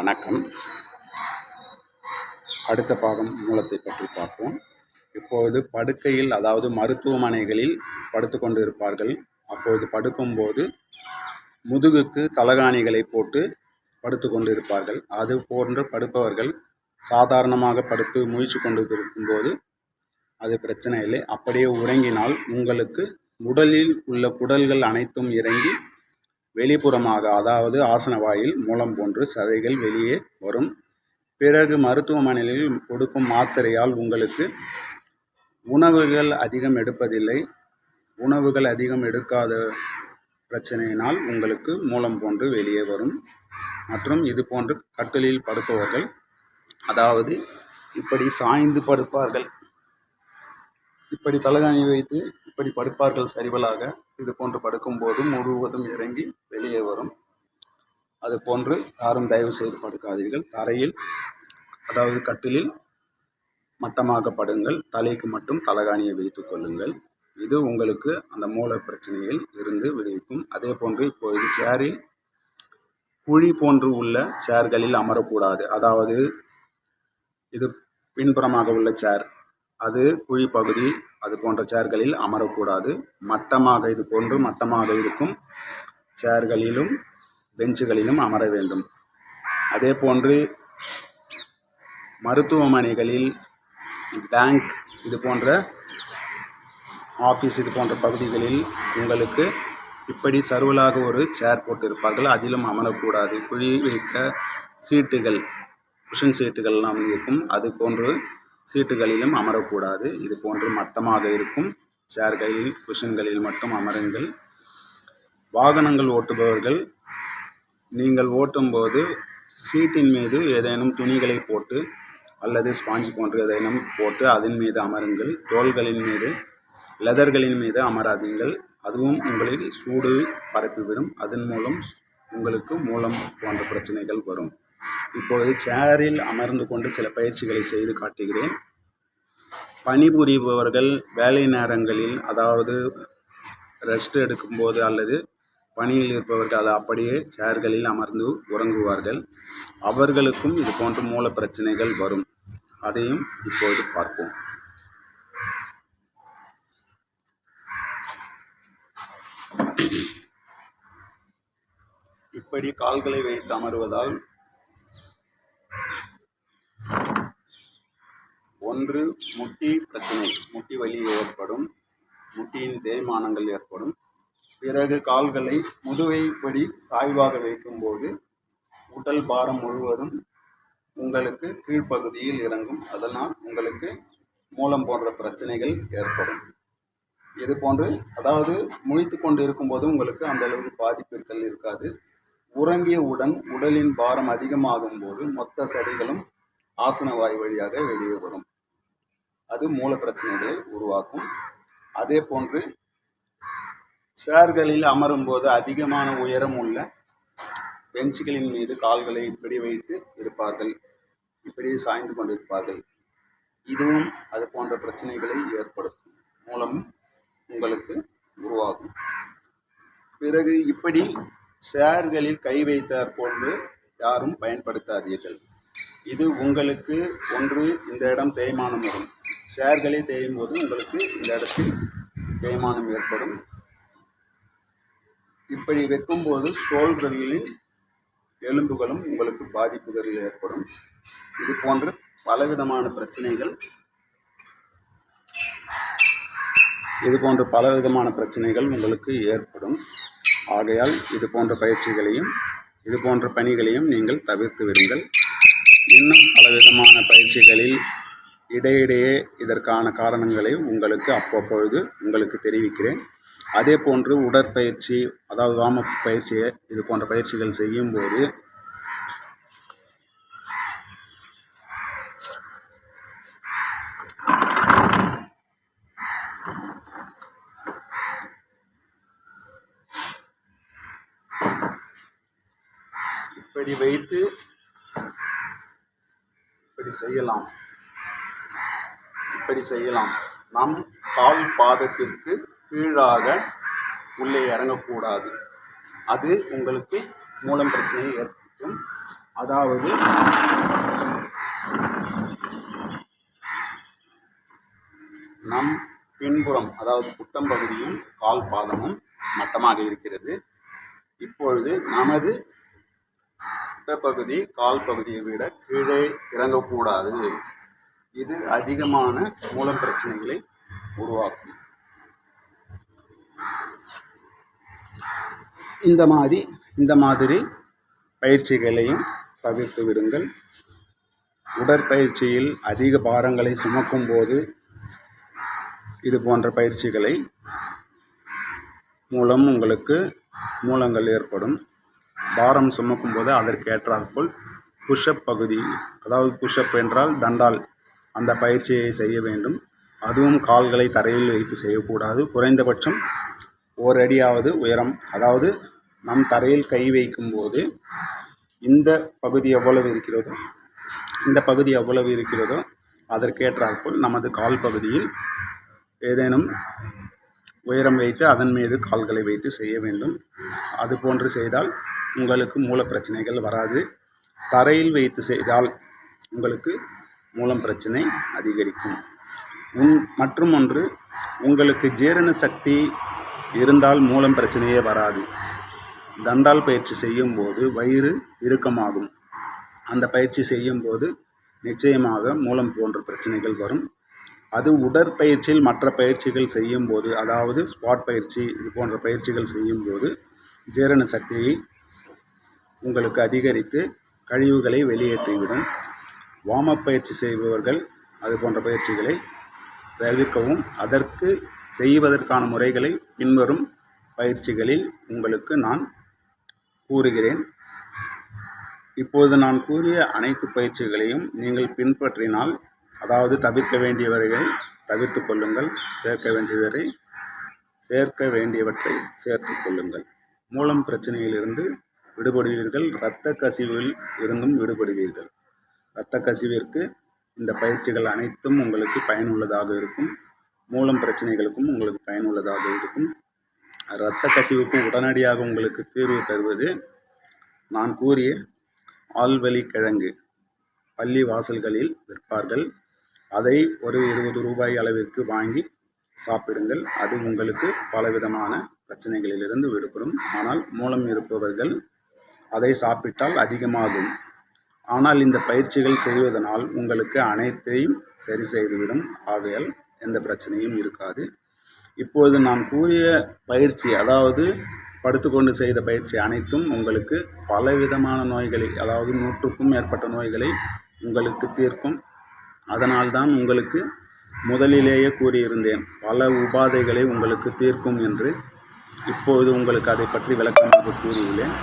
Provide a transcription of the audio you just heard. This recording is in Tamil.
வணக்கம். அடுத்த பாகம் மூலத்தை பற்றி பார்ப்போம். இப்பொழுது படுக்கையில் அதாவது மருத்துவமனைகளில் படுத்து கொண்டு இருப்பார்கள் அப்பொழுது படுக்கும்போது முதுகுக்கு தலகாணிகளை போட்டு படுத்து கொண்டு இருப்பார்கள் அது போன்று படுப்பவர்கள் சாதாரணமாக படுத்து முயற்சி கொண்டு இருக்கும்போது அது பிரச்சனை இல்லை. அப்படியே உறங்கினால் உங்களுக்கு உடலில் உள்ள குடல்கள் அனைத்தும் இறங்கி வெளிப்புறமாக அதாவது ஆசன வாயில் மூலம் போன்று சதைகள் வெளியே வரும். பிறகு மருத்துவமனையில் கொடுக்கும் மாத்திரையால் உங்களுக்கு உணவுகள் அதிகம் எடுப்பதில்லை. உணவுகள் அதிகம் எடுக்காத பிரச்சனையினால் உங்களுக்கு மூலம் போன்று வெளியே வரும். மற்றும் இது போன்று கட்டிலில் படுப்பவர்கள் அதாவது இப்படி சாய்ந்து படுப்பார்கள். இப்படி தலகாணி வைத்து இப்படி படுப்பார்கள் சரிவலாக. இது போன்று படுக்கும்போது முழுவதும் இறங்கி வெளியே வரும். அது போன்று யாரும் தயவு செய்து படுக்காதீர்கள். தரையில் அதாவது கட்டிலில் மட்டமாக படுங்கள். தலைக்கு மட்டும் தலகாணியை வைத்து கொள்ளுங்கள். இது உங்களுக்கு அந்த மூல பிரச்சனையில் இருந்து விடுவிக்கும். அதே போன்று இப்போது சேரில் குழி போன்று உள்ள சேர்களில் அமரக்கூடாது. அதாவது இது பின்புறமாக உள்ள சேர் அது குழி பகுதி அது போன்ற சேர்களில் அமரக்கூடாது. மட்டமாக இது போன்று மட்டமாக இருக்கும் சேர்களிலும் பெஞ்சுகளிலும் அமர வேண்டும். அதே போன்று மருத்துவமனைகளில் பேங்க் இது போன்ற ஆஃபீஸ் இது போன்ற பகுதிகளில் உங்களுக்கு இப்படி சர்வலாக ஒரு சேர் போட்டிருப்பார்கள். அதிலும் அமரக்கூடாது. குழி வைக்க சீட்டுகள் குஷன் சீட்டுகள்லாம் இருக்கும். அது போன்று சீட்டுகளிலும் அமரக்கூடாது. இது போன்று மட்டமாக இருக்கும். சேர்களில் குஷன்களில் மட்டும் அமருங்கள். வாகனங்கள் ஓட்டுபவர்கள் நீங்கள் ஓட்டும்போது சீட்டின் மீது ஏதேனும் துணிகளை போட்டு அல்லது ஸ்பாஞ்ச் போன்ற ஏதேனும் போட்டு அதன் மீது அமருங்கள். தோள்களின் மீது லெதர்களின் மீது அமராதீங்கள். அதுவும் உங்களில் சூடு பரப்பிவிடும் அதன் மூலம் உங்களுக்கு மூலம் போன்ற பிரச்சனைகள் வரும். இப்பொழுது சேரில் அமர்ந்து கொண்டு சில பயிற்சிகளை செய்து காட்டுகிறேன். பணிபுரிபவர்கள் வேலை நேரங்களில் அதாவது ரெஸ்ட் எடுக்கும்போது அல்லது பணியில் இருப்பவர்கள் அதை அப்படியே சேர்களில் அமர்ந்து உறங்குவார்கள். அவர்களுக்கும் இது போன்ற மூல பிரச்சனைகள் வரும். அதையும் இப்போது பார்ப்போம். இப்படி கால்களை வைத்து அமருவதால் ஒன்று முட்டி பிரச்சனை. முட்டி வலி ஏற்படும். முட்டியின் தேய்மானங்கள் ஏற்படும். பிறகு கால்களை முதுகைப்படி சாய்வாக வைக்கும்போது உடல் பாரம் முழுவதும் உங்களுக்கு கீழ்ப்பகுதியில் இறங்கும். அதனால் உங்களுக்கு மூலம் போன்ற பிரச்சனைகள் ஏற்படும். இது போன்று அதாவது முழித்து கொண்டு இருக்கும்போது உங்களுக்கு அந்த அளவுக்கு பாதிப்புகள் இருக்காது. உறங்கியவுடன் உடலின் பாரம் அதிகமாகும் போது மொத்த சதிகளும் ஆசன வாய் வழியாக வெளியே வரும். அது மூல பிரச்சனைகளை உருவாக்கும். அதே போன்று சேர்களில் அமரும்போது அதிகமான உயரம் உள்ள பெஞ்சுகளின் மீது கால்களை இப்படி வைத்து இருப்பார்கள். இப்படி சாய்ந்து கொண்டிருப்பார்கள். இதுவும் அது போன்ற பிரச்சனைகளை ஏற்படுத்தும். மூலம் உங்களுக்கு உருவாகும். பிறகு இப்படி சேர்களில் கை வைத்தார் போன்று யாரும் பயன்படுத்தாதீர்கள். இது உங்களுக்கு ஒன்று இந்த இடம் தேய்மானம் வரும். ஷேர்களை தேயும் போது உங்களுக்கு இந்த இடத்தில் தேய்மானம் ஏற்படும். இப்படி வைக்கும்போது தோள்களில் எலும்புகளும் உங்களுக்கு பாதிப்புகள் ஏற்படும். இது போன்ற பலவிதமான பிரச்சனைகள் இது போன்ற பலவிதமான பிரச்சனைகள் உங்களுக்கு ஏற்படும். ஆகையால் இது போன்ற பயிற்சிகளையும் இது போன்ற பணிகளையும் நீங்கள் தவிர்த்து விடுங்கள். இன்னும் பலவிதமான பயிற்சிகளில் இடையிடையே இதற்கான காரணங்களை உங்களுக்கு அவ்வப்பொழுது உங்களுக்கு தெரிவிக்கிறேன். அதே போன்று உடற்பயிற்சி அதாவது வார்ம் பயிற்சியை இது போன்ற பயிற்சிகள் செய்யும்போது இப்படி வைத்து இப்படி செய்யலாம். அப்படி செய்யலாம். நம் கால் பாதத்திற்கு கீழாக உள்ளே இறங்கக்கூடாது. அது உங்களுக்கு மூலம் பிரச்சனையை ஏற்படுத்தும். அதாவது நம் பின்புறம் அதாவது புட்டம் பகுதியும் கால் பாதமும் மட்டமாக இருக்கிறது. இப்பொழுது நமது பகுதி கால் பகுதியை விட கீழே இறங்கக்கூடாது. இது அதிகமான மூலம் பிரச்சனைகளை உருவாக்கும். இந்த மாதிரி இந்த மாதிரி பயிற்சிகளையும் தவிர்த்து விடுங்கள். உடற்பயிற்சியில் அதிக பாரங்களை சுமக்கும் போது இது போன்ற பயிற்சிகளை மூலம் உங்களுக்கு மூலங்கள் ஏற்படும். பாரம் சுமக்கும் போது அதற்கு ஏற்றாற்போல் புஷ்அப் பகுதி அதாவது புஷ்அப் என்றால் தண்டால் அந்த பயிற்சியை செய்ய வேண்டும். அதுவும் கால்களை தரையில் வைத்து செய்யக்கூடாது. குறைந்தபட்சம் ஓரடியாவது உயரம். அதாவது நம் தரையில் கை வைக்கும்போது இந்த பகுதி எவ்வளவு இருக்கிறதோ இந்த பகுதி எவ்வளவு இருக்கிறதோ அதற்கேற்றாற்போல் நமது கால் பகுதியில் ஏதேனும் உயரம் வைத்து அதன் மீது கால்களை வைத்து செய்ய வேண்டும். அது போன்று செய்தால் உங்களுக்கு மூல பிரச்சனைகள் வராது. தரையில் வைத்து செய்தால் உங்களுக்கு மூலம் பிரச்சனை அதிகரிக்கும். உன் மற்றும் ஒன்று உங்களுக்கு ஜீரண சக்தி இருந்தால் மூலம் பிரச்சனையே வராது. தண்டால் பயிற்சி செய்யும்போது வயிறு இறுக்கமாகும். அந்த பயிற்சி செய்யும்போது நிச்சயமாக மூலம் போன்ற பிரச்சனைகள் வரும். அது உடற்பயிற்சியில் மற்ற பயிற்சிகள் செய்யும்போது அதாவது ஸ்குவாட் பயிற்சி இது போன்ற பயிற்சிகள் செய்யும்போது ஜீரண சக்தியை உங்களுக்கு அதிகரித்து கழிவுகளை வெளியேற்றிவிடும். வார்ம் பயிற்சி செய்பவர்கள் அது போன்ற பயிற்சிகளை தவிர்க்கவும் அதற்கு செய்வதற்கான முறைகளை பின்வரும் பயிற்சிகளில் உங்களுக்கு நான் கூறுகிறேன். இப்போது நான் கூறிய அனைத்து பயிற்சிகளையும் நீங்கள் பின்பற்றினால் அதாவது தவிர்க்க வேண்டியவர்களை தவிர்த்து கொள்ளுங்கள் சேர்க்க வேண்டியவரை சேர்க்க வேண்டியவற்றை சேர்த்து கொள்ளுங்கள். மூலம் பிரச்சனையிலிருந்து விடுபடுவீர்கள் இரத்த கசிவில் இருந்தும் விடுபடுவீர்கள். இரத்த கசிவிற்கு இந்த பயிற்சிகள் அனைத்தும் உங்களுக்கு பயனுள்ளதாக இருக்கும். மூலம் பிரச்சனைகளுக்கும் உங்களுக்கு பயனுள்ளதாக இருக்கும். இரத்த கசிவுக்கு உடனடியாக உங்களுக்கு தீர்வு தருவது நான் கூறிய ஆள்வழி கிழங்கு. பள்ளி வாசல்களில் விற்பார்கள். அதை ஒரு இருபது ரூபாய் அளவிற்கு வாங்கி சாப்பிடுங்கள். அது உங்களுக்கு பலவிதமான பிரச்சனைகளிலிருந்து விடுபடும். ஆனால் மூலம் இருப்பவர்கள் அதை சாப்பிட்டால் அதிகமாகும். ஆனால் இந்த பயிற்சிகள் செய்வதனால் உங்களுக்கு அனைத்தையும் சரி செய்துவிடும். ஆகையால் எந்த பிரச்சனையும் இருக்காது. இப்போது நான் கூறிய பயிற்சி அதாவது படுத்துக்கொண்டு செய்த பயிற்சி அனைத்தும் உங்களுக்கு பலவிதமான நோய்களை அதாவது நூற்றுக்கும் மேற்பட்ட நோய்களை உங்களுக்கு தீர்க்கும். அதனால்தான் உங்களுக்கு முதலிலேயே கூறியிருந்தேன் பல உபாதைகளை உங்களுக்கு தீர்க்கும் என்று. இப்போது உங்களுக்கு அதை பற்றி விளக்கமாக கூறியுள்ளேன்.